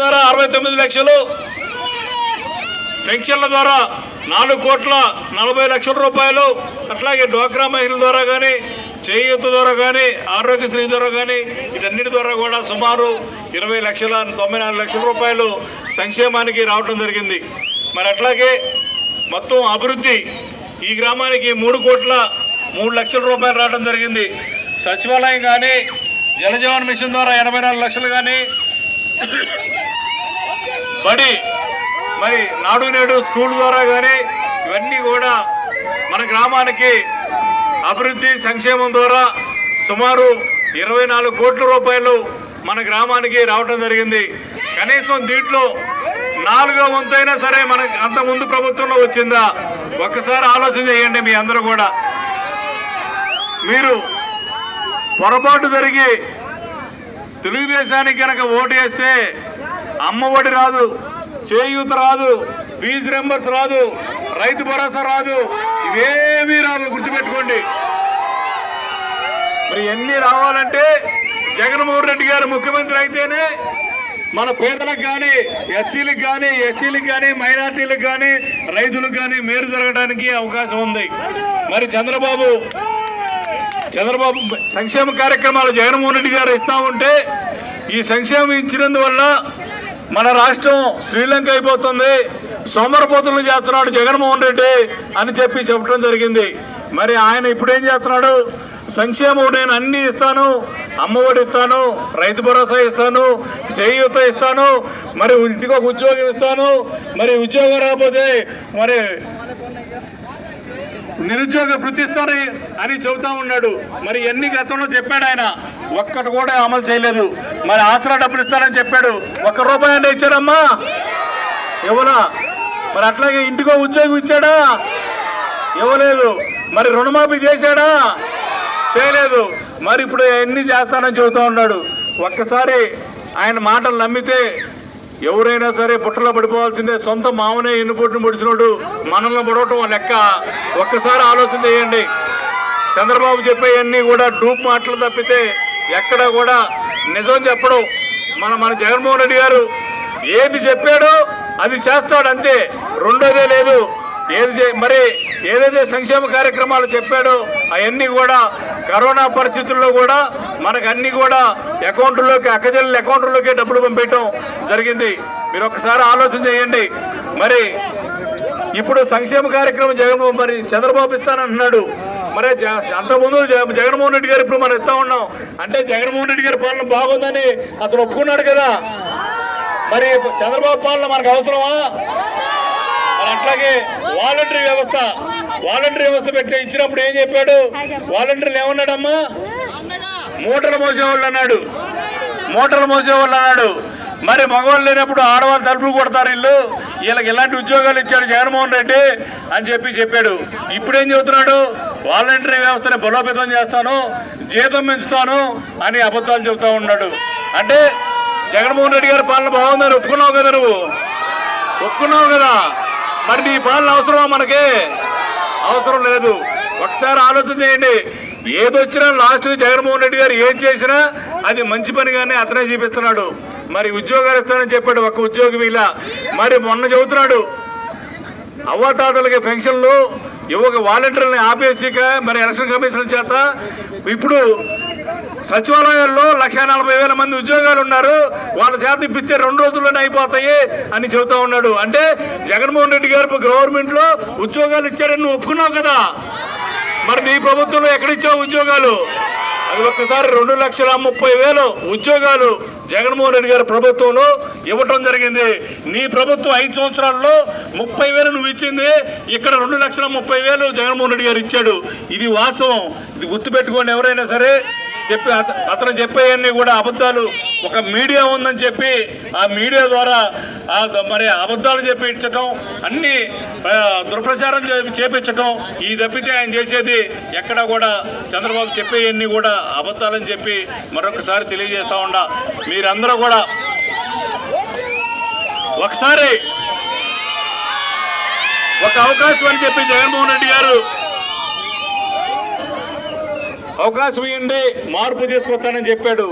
ద్వారా అరవై తొమ్మిది లక్షలు. పెన్షన్ల ద్వారా నాలుగు కోట్ల నలభై లక్షల రూపాయలు. అట్లాగే డ్వాక్రా మహిళల ద్వారా కానీ చేయూత ద్వారా కానీ ఆరోగ్యశ్రీ ద్వారా కానీ వీటన్నిటి ద్వారా కూడా సుమారు ఇరవై లక్షల తొంభై నాలుగు లక్షల రూపాయలు సంక్షేమానికి రావటం జరిగింది. మరి అట్లాగే మొత్తం అభివృద్ధి ఈ గ్రామానికి మూడు కోట్ల మూడు లక్షల రూపాయలు రావడం జరిగింది. సచివాలయం కానీ జలజీవన్ మిషన్ ద్వారా ఎనభై నాలుగు లక్షలు కానీ బడి. మరి నాడు నేడు స్కూల్ ద్వారా కానీ ఇవన్నీ కూడా మన గ్రామానికి అభివృద్ధి సంక్షేమం ద్వారా సుమారు ఇరవై నాలుగు కోట్ల రూపాయలు మన గ్రామానికి రావటం జరిగింది. కనీసం దీంట్లో నాలుగో వంతైనా సరే మనకి అంత ముందు ప్రభుత్వంలో వచ్చిందా? ఒక్కసారి ఆలోచన చేయండి మీ అందరూ కూడా. మీరు పొరపాటు జరిగి తెలుగుదేశానికి కనుక ఓటు వేస్తే అమ్మ ఒడి రాదు చేయూత రాదు ఫీజు రెంబర్స్ రాదు రైతు భరోసా రాదు. ఇవేమీ రాదు గుర్తుపెట్టుకోండి. మరి ఎన్ని రావాలంటే జగన్మోహన్ రెడ్డి గారు ముఖ్యమంత్రి అయితేనే మన పేదలకు కానీ ఎస్సీలకు కానీ ఎస్టీలకు కానీ మైనార్టీలకు కానీ రైతులకు కానీ మేలు జరగడానికి అవకాశం ఉంది. మరి చంద్రబాబు చంద్రబాబు సంక్షేమ కార్యక్రమాలు జగన్మోహన్ రెడ్డి గారు ఇస్తా ఉంటే ఈ సంక్షేమం ఇచ్చినందువల్ల మన రాష్ట్రం శ్రీలంక అయిపోతుంది సోమరపోతులు చేస్తున్నాడు జగన్మోహన్ రెడ్డి అని చెప్పి చెప్పడం జరిగింది. మరి ఆయన ఇప్పుడు ఏం చేస్తున్నాడు? సంక్షేమం నేను అన్ని ఇస్తాను అమ్మఒడి ఇస్తాను రైతు భరోసా ఇస్తాను చేయూత ఇస్తాను మరి ఇంటికి ఒక ఉద్యోగం ఇస్తాను మరి ఉద్యోగం రాకపోతే మరి నిరుద్యోగ వృత్తిస్తారు అని చెబుతా ఉన్నాడు. మరి ఎన్ని గతంలో చెప్పాడు ఆయన? ఒక్కటి కూడా అమలు చేయలేదు. మరి ఆసరా డబ్బులు ఇస్తానని చెప్పాడు. ఒక్క రూపాయి అంటే ఇచ్చాడమ్మా? ఇవ్వలా? మరి అట్లాగే ఇంటికో ఉద్యోగం ఇచ్చాడా? ఇవ్వలేదు. మరి రుణమాఫీ చేశాడా? చేయలేదు. మరి ఇప్పుడు ఎన్ని చేస్తానని చెబుతా ఉన్నాడు. ఒక్కసారి ఆయన మాటలు నమ్మితే ఎవరైనా సరే పుట్టలో పడిపోవాల్సిందే. సొంత మామనే ఎన్నుపోటును పొడిచినోడు మనల్ని పొడవటం లెక్క. ఒక్కసారి ఆలోచన చేయండి. చంద్రబాబు చెప్పేవన్నీ కూడా డూప్ మాటలు తప్పితే ఎక్కడ కూడా నిజం చెప్పడం. మన మన జగన్మోహన్ రెడ్డి గారు ఏది చెప్పాడో అది చేస్తాడు అంతే. రెండోదే లేదు. ఏది చే- మరి ఏదైతే సంక్షేమ కార్యక్రమాలు చెప్పాడో అవన్నీ కూడా కరోనా పరిస్థితుల్లో కూడా మనకన్నీ కూడా అకౌంట్లోకి అక్కజల్లి అకౌంట్లోకి డబ్బులు పంపించడం జరిగింది. మీరు ఒకసారి ఆలోచన చేయండి. మరి ఇప్పుడు సంక్షేమ కార్యక్రమం జగన్మోహన్ మరి చంద్రబాబు ఇస్తానంటున్నాడు. మరి జ- అంతకుముందు జగన్మోహన్ రెడ్డి గారు ఇప్పుడు మనం ఇస్తా ఉన్నాం. అంటే జగన్మోహన్ రెడ్డి గారి పాలన బాగుందని అతను ఒప్పుకున్నాడు కదా. మరి చంద్రబాబు పాలన మనకు అవసరమా? మరి అట్లాగే వాలంటరీ వ్యవస్థ వాలంటరీ వ్యవస్థ పెట్టి ఇచ్చినప్పుడు ఏం చెప్పాడు? వాలంటీర్లు ఏమన్నాడమ్మా? మూటలు మోసేవాళ్ళు అన్నాడు. మూటలు మోసేవాళ్ళు అన్నాడు. మరి మగవాళ్ళు లేనప్పుడు ఆడవాళ్ళు తలుపులు కొడతారు ఇల్లు వీళ్ళకి ఇలాంటి ఉద్యోగాలు ఇచ్చాడు జగన్మోహన్ రెడ్డి అని చెప్పి చెప్పాడు. ఇప్పుడు ఏం చెబుతున్నాడు? వాలంటరీ వ్యవస్థని బలోపేతం చేస్తాను జీతం పెంచుతాను అని అబద్ధాలు చెబుతా ఉన్నాడు. అంటే జగన్మోహన్ రెడ్డి గారి పాలన బాగుందని ఒప్పుకున్నావు కదా నువ్వు? ఒప్పుకున్నావు కదా? మరి నీ పాలన అవసరమా మనకి? అవసరం లేదు. ఒకసారి ఆలోచన చేయండి. ఏదొచ్చినా లాస్ట్ జగన్మోహన్ రెడ్డి గారు ఏం చేసినా అది మంచి పనిగానే అతనే చూపిస్తున్నాడు. మరి ఉద్యోగాలు ఇస్తానని చెప్పాడు ఒక ఉద్యోగం ఇలా మరి మొన్న చెబుతున్నాడు అవ్వాతాతలకి పెన్షన్లు ఇవ్వక వాలంటీర్లని ఆపేసిక మరి ఎలక్షన్ కమిషన్ చేత. ఇప్పుడు సచివాలయాల్లో లక్ష నలభై వేల మంది ఉద్యోగాలు ఉన్నారు. వాళ్ళ చేత ఇప్పిస్తే రెండు రోజుల్లోనే అయిపోతాయి అని చెబుతా ఉన్నాడు. అంటే జగన్మోహన్ రెడ్డి గారు గవర్నమెంట్లో ఉద్యోగాలు ఇచ్చారని నువ్వు ఒప్పుకున్నావు కదా? మరి నీ ప్రభుత్వంలో ఎక్కడిచ్చావు ఉద్యోగాలు? అది ఒక్కసారి రెండు లక్షల ముప్పై వేలు ఉద్యోగాలు జగన్మోహన్ రెడ్డి గారి ప్రభుత్వంలో ఇవ్వటం జరిగింది. నీ ప్రభుత్వం ఐదు సంవత్సరాల్లో ముప్పై వేలు నువ్వు ఇచ్చింది. ఇక్కడ రెండు లక్షల ముప్పై వేలు జగన్మోహన్ రెడ్డి గారు ఇచ్చాడు. ఇది వాస్తవం. ఇది గుర్తుపెట్టుకోండి ఎవరైనా సరే. చెప్పి అత- అతను చెప్పేవన్నీ కూడా అబద్ధాలు. ఒక మీడియా ఉందని చెప్పి ఆ మీడియా ద్వారా ఆ మరి అబద్ధాలు చెప్పించటం అన్ని దుర్ప్రచారం చేపించటం ఈ తప్పితే ఆయన చేసేది ఎక్కడ కూడా చంద్రబాబు చెప్పేవన్నీ కూడా అబద్ధాలని చెప్పి మరొకసారి తెలియజేస్తా ఉండా. మీరందరూ కూడా ఒకసారి ఒక అవకాశం అని చెప్పి జగన్మోహన్ రెడ్డి గారు అవకాశం ఇవ్వండి మార్పు తీసుకొస్తానని చెప్పాడు.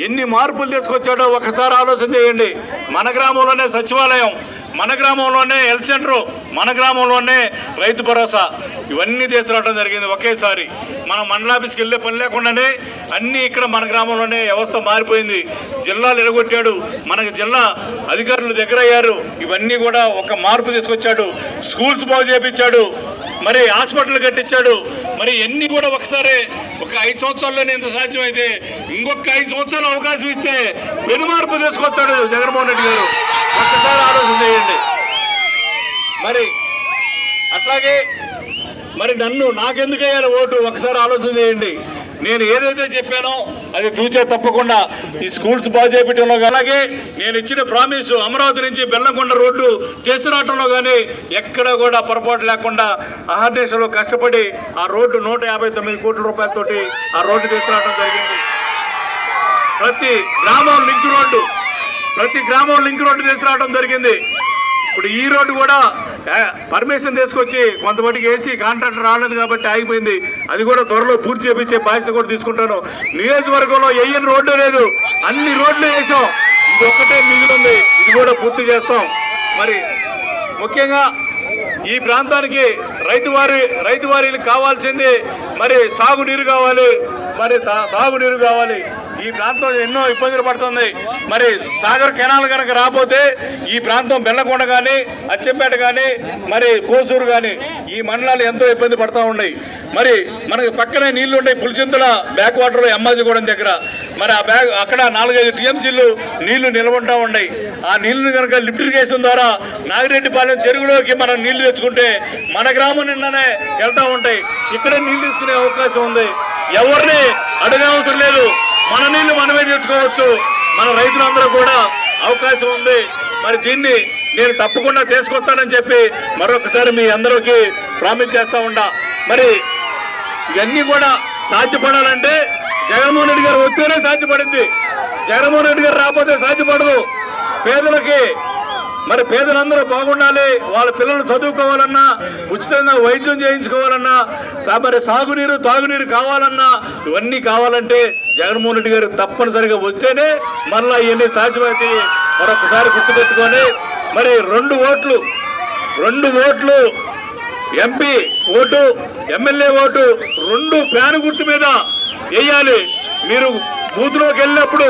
ఎన్ని మార్పులు తీసుకొచ్చాడో ఒకసారి ఆలోచన చేయండి. మన గ్రామంలోనే సచివాలయం మన గ్రామంలోనే హెల్త్ సెంటర్ మన గ్రామంలోనే రైతు భరోసా. ఇవన్నీ తీసుకురావడం జరిగింది ఒకేసారి. మనం మండలాఫీస్కి వెళ్ళే పని లేకుండానే అన్నీ ఇక్కడ మన గ్రామంలోనే వ్యవస్థ మారిపోయింది. జిల్లాలు ఎడగొట్టాడు మనకి జిల్లా అధికారులు దగ్గర అయ్యారు ఇవన్నీ కూడా ఒక మార్పు తీసుకొచ్చాడు. స్కూల్స్ బాగు చేపించాడు. మరి హాస్పిటల్ కట్టించాడు. మరి ఎన్ని కూడా ఒకసారి ఒక ఐదు సంవత్సరాల్లోనే ఇంత సాధ్యమైతే ఇంకొక ఐదు సంవత్సరాలు అవకాశం ఇస్తే పెనుమార్పు తీసుకొస్తాడు జగన్మోహన్ రెడ్డి గారు. ఒక్కసారి ఆలోచన చేయండి. మరి అట్లాగే మరి నన్ను నాకెందుకు అయ్యారు ఓటు? ఒకసారి ఆలోచన చేయండి. నేను ఏదైతే చెప్పానో అది చూచే తప్పకుండా ఈ స్కూల్స్ బాగు చేపట్టడంలో అలాగే నేను ఇచ్చిన ప్రామిస్ అమరావతి నుంచి బెల్లంకొండ రోడ్డు తీసుకురావడంలో కానీ ఎక్కడ కూడా పొరపాటు లేకుండా ఆహర్దేశంలో కష్టపడి ఆ రోడ్డు నూట యాభై తొమ్మిది కోట్ల రూపాయలతోటి ఆ రోడ్డు తీసుకురావడం జరిగింది. ప్రతి గ్రామం లింక్ రోడ్డు ప్రతి గ్రామం లింక్ రోడ్డు తీసుకురావడం జరిగింది. ఇప్పుడు ఈ రోడ్డు కూడా పర్మిషన్ తీసుకొచ్చి కొంతమందికి వేసి కాంట్రాక్టర్ రాలేదు కాబట్టి ఆగిపోయింది. అది కూడా త్వరలో పూర్తి చేపించే బాధ్యత కూడా తీసుకుంటాను. నియోజకవర్గంలో వేయని రోడ్డు లేదు. అన్ని రోడ్లు వేసాం. ఇది ఒక్కటే మిగిలింది. ఇది కూడా పూర్తి చేస్తాం. మరి ముఖ్యంగా ఈ ప్రాంతానికి రైతు వారి రైతు వారికి కావాల్సింది మరి సాగునీరు కావాలి మరి తా- కావాలి. ఈ ప్రాంతం ఎన్నో ఇబ్బందులు పడుతుంది. మరి సాగర్ కెనాల్ కనుక రాకపోతే ఈ ప్రాంతం బెల్లకొండ కానీ అచ్చంపేట కానీ మరి కోసూరు కానీ ఈ మండలాలు ఎంతో ఇబ్బంది పడతా ఉన్నాయి. మరి మనకి పక్కనే నీళ్ళు ఉన్నాయి పులిచింతల బ్యాక్ వాటర్ ఎమ్మాజిగూడెం దగ్గర. మరి ఆ బ్యాగ్ అక్కడ నాలుగైదు టీఎంసీలు నీళ్ళు నిలబడతా ఉన్నాయి. ఆ నీళ్ళు కనుక లిఫ్ట్ ఇరిగేషన్ ద్వారా నాగిరెడ్డిపాలెం చెరువులోకి మనం నీళ్ళు తెచ్చుకుంటే మన గ్రామం నిన్ననే వెళ్తూ ఉంటాయి. ఇక్కడే నీళ్ళు తీసుకునే అవకాశం ఉంది. ఎవరిని అడగవసరం లేదు. మన నీళ్ళు మనమే తెచ్చుకోవచ్చు మన రైతులందరూ కూడా అవకాశం ఉంది. మరి దీన్ని నేను తప్పకుండా తీసుకొస్తానని చెప్పి మరొకసారి మీ అందరికీ ప్రామిస్ చేస్తా ఉండా మరి ఇవన్నీ కూడా సాధ్యపడాలంటే జగన్మోహన్ రెడ్డి గారు వస్తేనే సాధ్యపడింది. జగన్మోహన్ రెడ్డి గారు రాకపోతే సాధ్యపడదు. పేదలకి మరి పేదలందరూ బాగుండాలి వాళ్ళ పిల్లలు చదువుకోవాలన్నా ఉచితంగా వైద్యం చేయించుకోవాలన్నా మరి సాగునీరు తాగునీరు కావాలన్నా ఇవన్నీ కావాలంటే జగన్మోహన్ రెడ్డి గారు తప్పనిసరిగా వస్తేనే మళ్ళీ ఇవన్నీ సాధ్యమైతే మరొకసారి గుర్తుపెట్టుకొని మరి రెండు ఓట్లు రెండు ఓట్లు ఎంపీ ఓటు ఎమ్మెల్యే ఓటు రెండు ఫ్యాన్ గుర్తు మీద వేయాలి. మీరు బూత్లోకి వెళ్ళినప్పుడు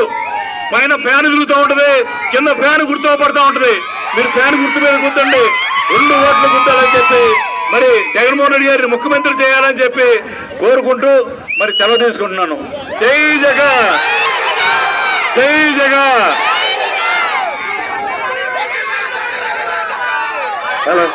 పైన ఫ్యాన్ తిరుగుతూ ఉంటుంది కింద ఫ్యాన్ గుర్తు పడుతూ ఉంటుంది. మీరు ఫ్యాన్ గుర్తు మీద గుర్తండి రెండు ఓట్లు గుర్తాలని చెప్పి మరి జగన్మోహన్ రెడ్డి గారిని ముఖ్యమంత్రి చేయాలని చెప్పి కోరుకుంటూ మరి సెలవు తీసుకుంటున్నాను. జై జగ జై జగ హలో.